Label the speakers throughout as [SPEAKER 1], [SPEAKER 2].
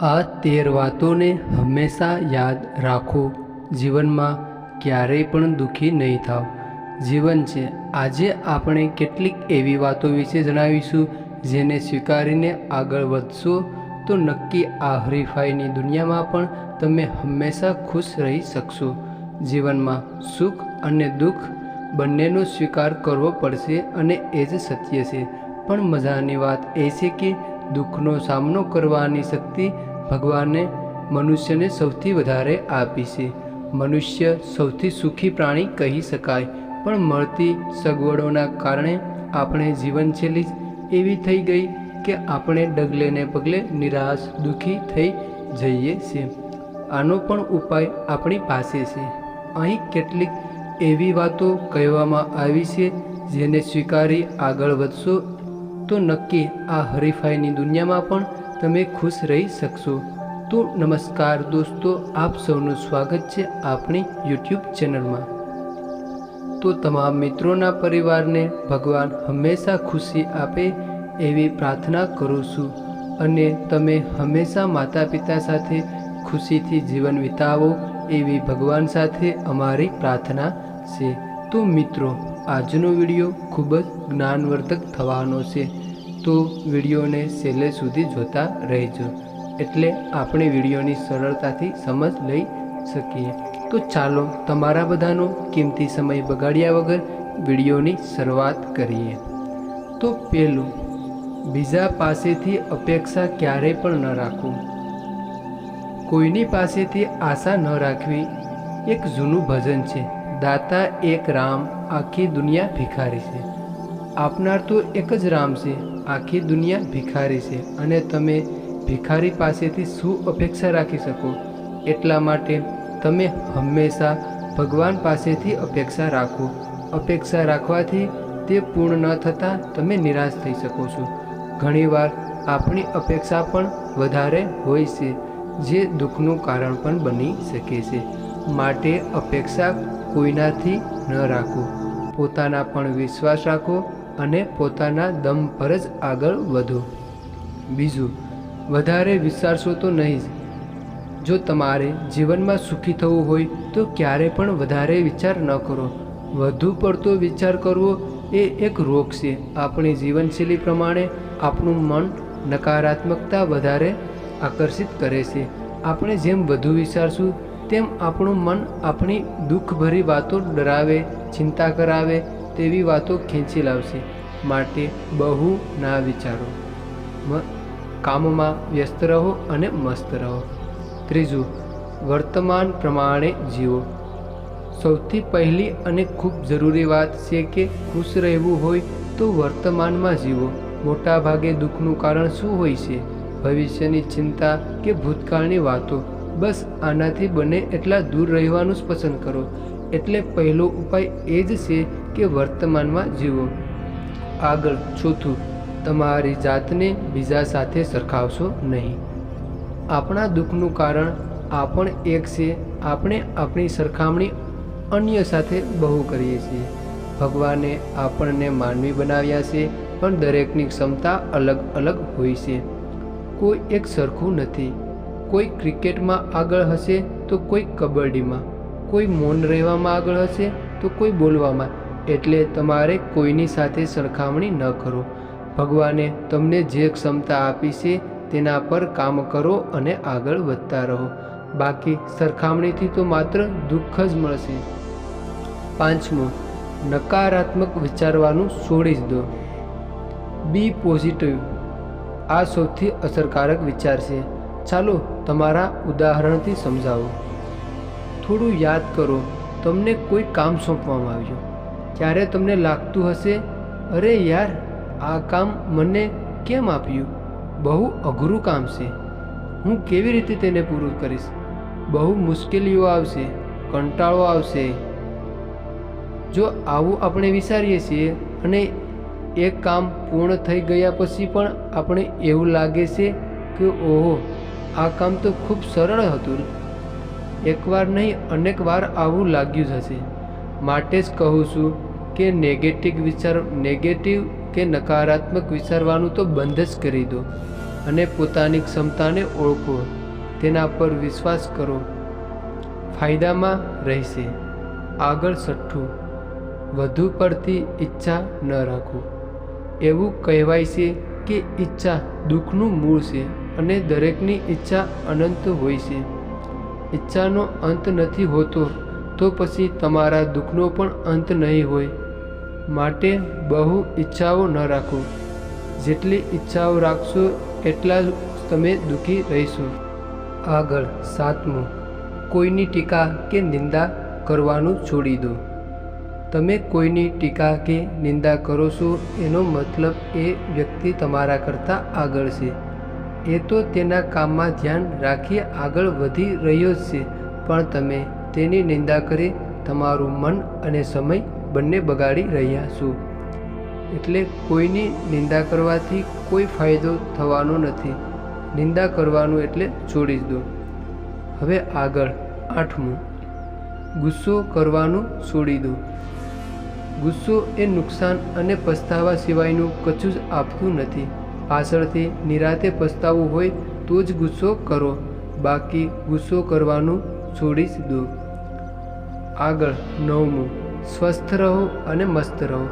[SPEAKER 1] આ તેર વાતોને હંમેશા યાદ રાખો. જીવનમાં ક્યારેય પણ દુઃખી નહીં થાવ. જીવન છે. આજે આપણે કેટલીક એવી વાતો વિશે જણાવીશું, જેને સ્વીકારીને આગળ વધશો તો નક્કી આ હરીફાઈની દુનિયામાં પણ તમે હંમેશા ખુશ રહી શકશો. જીવનમાં સુખ અને દુઃખ બંનેનો સ્વીકાર કરવો પડશે અને એ જ સત્ય છે. પણ મજાની વાત એ છે કે દુઃખનો સામનો કરવાની શક્તિ ભગવાને મનુષ્યને સૌથી વધારે આપી છે. મનુષ્ય સૌથી સુખી પ્રાણી કહી શકાય, પણ મળતી સગવડોના કારણે આપણે જીવનશૈલી છેલ્લી એવી થઈ ગઈ કે આપણે ડગલે ને પગલે નિરાશ, દુઃખી થઈ જઈએ છીએ. આનો પણ ઉપાય આપણી પાસે છે. અહીં કેટલીક એવી વાતો કહેવામાં આવી છે, જેને સ્વીકારી આગળ વધશો તો નક્કી આ હરીફાઈની દુનિયામાં પણ તમે ખુશ રહી શકશો. તો નમસ્કાર દોસ્તો, આપ સૌનું સ્વાગત છે આપણી યુટ્યુબ ચેનલમાં. તો તમામ મિત્રોના પરિવારને ભગવાન હંમેશા ખુશી આપે એવી પ્રાર્થના કરું છું. અને તમે હંમેશા માતા પિતા સાથે ખુશીથી જીવન વિતાવો એવી ભગવાન સાથે અમારી પ્રાર્થના છે. તો મિત્રો, આજનો વીડિયો ખૂબ જ જ્ઞાનવર્ધક થવાનો છે. તો વિડીયોને છેલ્લે સુધી જોતા રહેજો. એટલે આપણે વિડીયોની સરળતાથી સમજ લઈ શકીએ. તો ચાલો તમારા બધાનો કિંમતી સમય બગાડ્યા વગર વિડીયોની શરૂઆત કરીએ. તો પહેલું બીજા પાસેથી અપેક્ષા ક્યારેય પણ ન રાખો. કોઈની પાસેથી આશા ન રાખવી એક જૂનું ભજન છે. દાતા એક રામ આખી દુનિયા ભિખારી છે. આપનાર તો એક જ રામ છે. આખી દુનિયા ભિખારી છે અને તમે ભિખારી પાસેથી શું અપેક્ષા રાખી શકો? એટલા માટે તમે હંમેશા ભગવાન પાસેથી અપેક્ષા રાખો. અપેક્ષા રાખવાથી તે પૂર્ણ ન થતાં તમે નિરાશ થઈ શકો છો. ઘણીવાર આપણી અપેક્ષા પણ વધારે હોય છે, જે દુઃખનું કારણ પણ બની શકે છે. માટે અપેક્ષા કોઈનાથી ન રાખો. પોતાના પણ વિશ્વાસ રાખો અને પોતાના દમ પર જ આગળ વધો. બીજું, વધારે વિચારશો તો નહીં જ. જો તમારે જીવનમાં સુખી થવું હોય તો ક્યારે પણ વધારે વિચાર ન કરો. વધુ પડતો વિચાર કરવો એ એક રોગ છે. આપણી જીવનશૈલી પ્રમાણે આપણું મન નકારાત્મકતા વધારે આકર્ષિત કરે છે. આપણે જેમ વધુ વિચારશું, તેમ આપણું મન આપણી દુઃખભરી વાતો ડરાવે, ચિંતા કરાવે તેવી વાતો ખેંચી લાવશે. માટે બહુ ના વિચારો. કામમાં વ્યસ્ત રહો અને મસ્ત રહો. ત્રીજું, વર્તમાન પ્રમાણે જીવો. સૌથી પહેલી અને ખૂબ જરૂરી વાત છે કે ખુશ રહેવું હોય તો વર્તમાનમાં જીવો. મોટા ભાગે દુઃખનું કારણ શું હોય છે? ભવિષ્યની ચિંતા કે ભૂતકાળની વાતો. બસ આનાથી બને એટલા દૂર રહેવાનું જ પસંદ કરો. એટલે પહેલો ઉપાય એ જ છે કે વર્તમાનમાં જીવો. આગળ ચોથું, તમારી જાતને બીજા સાથે સરખાવશો નહીં. આપણા દુઃખનું કારણ આપણ એક છે, આપણે આપણી સરખામણી અન્ય સાથે બહુ કરીએ છીએ. ભગવાને આપણને માનવી બનાવ્યા છે, પણ દરેકની ક્ષમતા અલગ અલગ હોય છે. કોઈ એક સરખું નથી. કોઈ ક્રિકેટમાં આગળ હશે તો કોઈ કબડ્ડીમાં. કોઈ મૌન રહેવામાં આગળ હશે તો કોઈ બોલવામાં. એટલે તમારે કોઈની સાથે સરખામણી ન કરો. ભગવાને તમને જે ક્ષમતા આપી છે તેના પર કામ કરો અને આગળ વધતા રહો. બાકી સરખામણીથી તો માત્ર દુઃખ જ મળશે. પાંચમું, નકારાત્મક વિચારવાનું છોડી જ દો. Be positive. આ સૌથી અસરકારક વિચાર છે. ચાલો તમારા ઉદાહરણથી સમજાવો. થોડું યાદ કરો, તમને કોઈ કામ સોંપવામાં આવ્યું. ત્યારે તમને લાગતું હશે, અરે યાર, આ કામ મને કેમ આપ્યું? બહુ અઘરું કામ છે. હું કેવી રીતે તેને પૂરું કરીશ? બહુ મુશ્કેલીઓ આવશે, કંટાળો આવશે. જો આવું આપણે વિચારીએ છીએ અને એ કામ પૂર્ણ થઈ ગયા પછી પણ આપણે એવું લાગે છે કે, ઓહો, આ કામ તો ખૂબ સરળ હતું. એકવાર નહીં, અનેક વાર આવું લાગ્યું હશે. માટે જ કહું છું કે નેગેટિવ વિચાર નેગેટિવ કે નકારાત્મક વિચારવાનું તો બંધ જ કરી દો અને પોતાની ક્ષમતાને ઓળખો. તેના પર વિશ્વાસ કરો. ફાયદામાં રહેશે. આગળ છઠ્ઠું વધુ પડતી ઈચ્છા ન રાખો. એવું કહેવાય છે કે ઈચ્છા દુઃખનું મૂળ છે અને દરેકની ઈચ્છા અનંત હોય છે. ઈચ્છાનો અંત નથી હોતો, તો પછી તમારા દુઃખનો પણ અંત નહીં હોય. માટે બહુ ઈચ્છાઓ ન રાખો. જેટલી ઈચ્છાઓ રાખશો, એટલા જ તમે દુઃખી રહીશો. આગળ સાતમું. કોઈની ટીકા કે નિંદા કરવાનું છોડી દો. તમે કોઈની ટીકા કે નિંદા કરો છો, એનો મતલબ એ વ્યક્તિ તમારા કરતાં આગળ છે. એ તો તેના કામમાં ધ્યાન રાખી આગળ વધી રહ્યો છે. પણ તમે તેની નિંદા કરી તમારું મન અને સમય બંને બગાડી રહ્યા છો. એટલે કોઈની નિંદા કરવાથી કોઈ ફાયદો થવાનો નથી. નિંદા કરવાનું એટલે છોડી દો. હવે આગળ આઠમું. ગુસ્સો કરવાનું છોડી દો. ગુસ્સો એ નુકસાન અને પસ્તાવા સિવાયનું કશું જ આપતું નથી. પાછળથી નિરાતે પસ્તાવું હોય તો જ ગુસ્સો કરો. બાકી ગુસ્સો કરવાનું છોડી જ દો આગળ નવમું. સ્વસ્થ રહો અને મસ્ત રહો.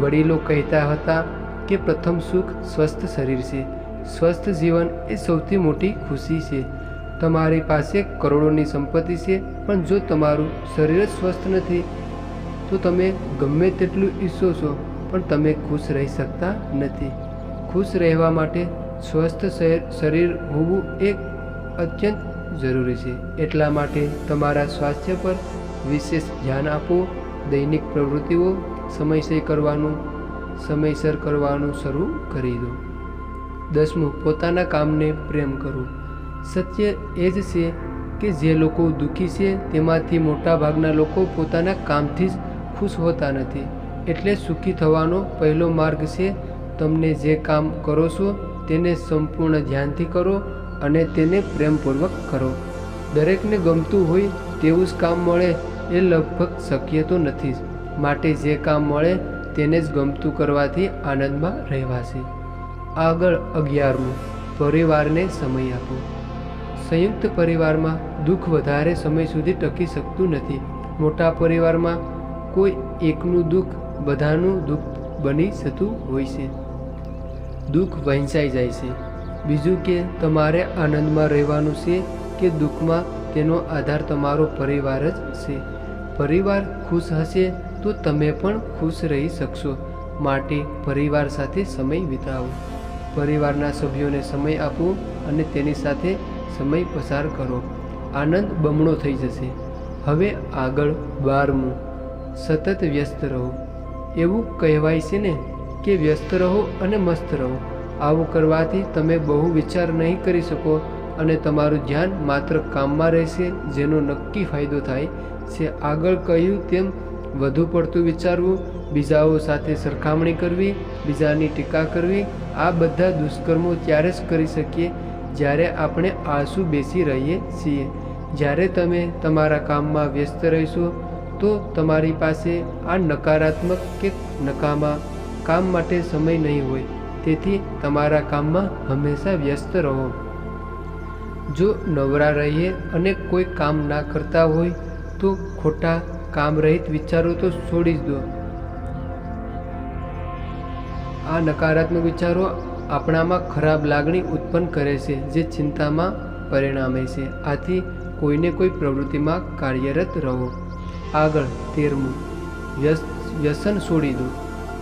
[SPEAKER 1] વડીલો કહેતા હતા કે પ્રથમ સુખ સ્વસ્થ શરીર છે. સ્વસ્થ જીવન એ સૌથી મોટી ખુશી છે. તમારી પાસે કરોડોની સંપત્તિ છે, પણ જો તમારું શરીર જ સ્વસ્થ નથી, તો તમે ગમે તેટલું ઈચ્છો છો, પણ તમે ખુશ રહી શકતા નથી. ખુશ રહેવા માટે સ્વસ્થ શરીર હોવું એ અત્યંત જરૂરી છે. એટલા માટે તમારા સ્વાસ્થ્ય પર વિશેષ ધ્યાન આપો. દૈનિક પ્રવૃત્તિઓ સમયસર કરવાનું સમયસર કરવાનું શરૂ કરી દો. દસમું, પોતાના કામને પ્રેમ કરો. સત્ય એ જ છે કે જે લોકો દુઃખી છે તેમાંથી મોટાભાગના લોકો પોતાના કામથી જ ખુશ હોતા નથી. એટલે સુખી થવાનો પહેલો માર્ગ છે તમને જે કામ કરો છો, તેને સંપૂર્ણ ધ્યાનથી કરો અને તેને પ્રેમપૂર્વક કરો. દરેકને ગમતું હોય તેવું જ કામ મળે એ લગભગ શક્ય તો નથી જ. માટે જે કામ મળે તેને જ ગમતું કરવાથી આનંદમાં રહેવાશે આગળ અગિયારમું, પરિવારને સમય આપો. સંયુક્ત પરિવારમાં દુઃખ વધારે સમય સુધી ટકી શકતું નથી. મોટા પરિવારમાં કોઈ એકનું દુઃખ બધાનું દુઃખ બની જતું હોય છે. દુઃખ વહેંચાઈ જાય છે. બીજું કે તમારે આનંદમાં રહેવાનું છે કે દુઃખમાં, તેનો આધાર તમારો પરિવાર જ છે. પરિવાર ખુશ હશે તો તમે પણ ખુશ રહી શકશો. માટે પરિવાર સાથે સમય વિતાવો. પરિવારના સભ્યોને સમય આપો અને તેની સાથે સમય પસાર કરો. આનંદ બમણો થઈ જશે. હવે આગળ બારમું. સતત વ્યસ્ત રહો. એવું કહેવાય છે ને કે વ્યસ્ત રહો અને મસ્ત રહો. આવું કરવાથી તમે બહુ વિચાર નહીં કરી શકો અને તમારું ધ્યાન માત્ર કામમાં રહેશે, જેનો નક્કી ફાયદો થાય છે. આગળ કહ્યું તેમ, વધુ પડતું વિચારવું, બીજાઓ સાથે સરખામણી કરવી, બીજાની ટીકા કરવી, આ બધા દુષ્કર્મો ત્યારે જ કરી શકીએ જ્યારે આપણે આંસુ બેસી રહીએ છીએ. જ્યારે તમે તમારા કામમાં વ્યસ્ત રહીશો, તો તમારી પાસે આ નકારાત્મક કે નકામા કામ માટે સમય નહીં હોય, તેથી તમારા કામમાં હંમેશા વ્યસ્ત રહો. જો નવરા રહીએ અને કોઈ કામ ના કરતા હોય, તો ખોટા કામ રહિત વિચારો તો છોડી જ દો. આ નકારાત્મક વિચારો આપણામાં ખરાબ લાગણી ઉત્પન્ન કરે છે, જે ચિંતામાં પરિણામે છે. આથી કોઈને કોઈ પ્રવૃત્તિમાં કાર્યરત રહો. આગળ તેરમું. વ્યસન છોડી દો.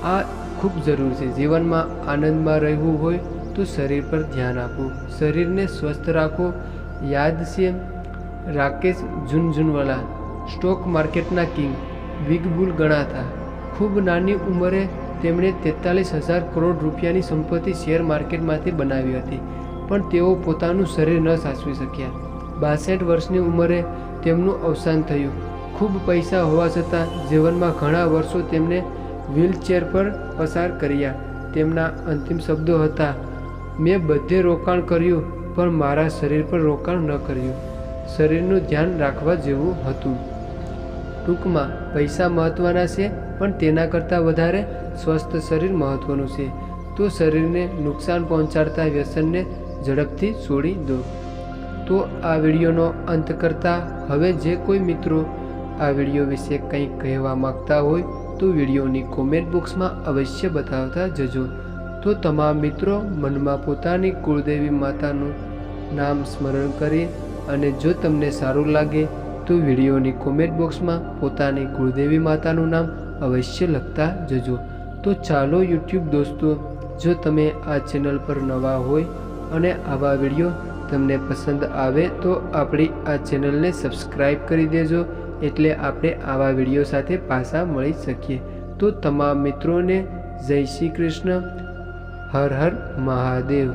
[SPEAKER 1] આ ખૂબ જરૂર છે. જીવનમાં આનંદમાં રહેવું હોય તો શરીર પર ધ્યાન આપો. શરીરને સ્વસ્થ રાખો. યાદ છે રાકેશ ઝુનઝુનવાલા, સ્ટોક માર્કેટના કિંગ, બિગ બુલ ગણાતા. ખૂબ નાની ઉંમરે તેમણે તેતાલીસ હજાર કરોડ રૂપિયાની સંપત્તિ શેર માર્કેટમાંથી બનાવી હતી, પણ તેઓ પોતાનું શરીર ન સાચવી શક્યા. બાસઠ વર્ષની ઉંમરે તેમનું અવસાન થયું. ખૂબ પૈસા હોવા છતાં જીવનમાં ઘણા વર્ષો તેમને વ્હીલચેર પર પસાર કર્યા. તેમના અંતિમ શબ્દો હતા, મેં બધે રોકાણ કર્યું, પણ મારા શરીર પર રોકાણ ન કર્યું. શરીરનું ધ્યાન રાખવા જેવું હતું. ટૂંકમાં, પૈસા મહત્ત્વના છે, પણ તેના કરતાં વધારે સ્વસ્થ શરીર મહત્ત્વનું છે. તો શરીરને નુકસાન પહોંચાડતા વ્યસનને ઝડપથી છોડી દો. તો આ વિડીયોનો અંત કરતાં, હવે જે કોઈ મિત્રો આ વીડિયો વિશે કંઈક કહેવા માગતા હોય તો વિડીયોની કોમેન્ટ બોક્સમાં અવશ્ય બતાવતા જજો. તો તમામ મિત્રો, મનમાં પોતાની કુળદેવી માતાનું નામ સ્મરણ કરી અને જો તમને સારું લાગે, તો વિડીયોની કોમેન્ટ બોક્સમાં પોતાની કુળદેવી માતાનું નામ અવશ્ય લખતા જજો. તો ચાલો યુટ્યુબ દોસ્તો, જો તમે આ ચેનલ પર નવા હોય અને આવા વીડિયો તમને પસંદ આવે તો આપણી આ ચેનલને સબસ્ક્રાઈબ કરી દેજો એટલે આપણે આવા વીડિયો સાથે પાછા મળી શકીએ. તો તમામ મિત્રોને જય શ્રી કૃષ્ણ. હર હર મહાદેવ.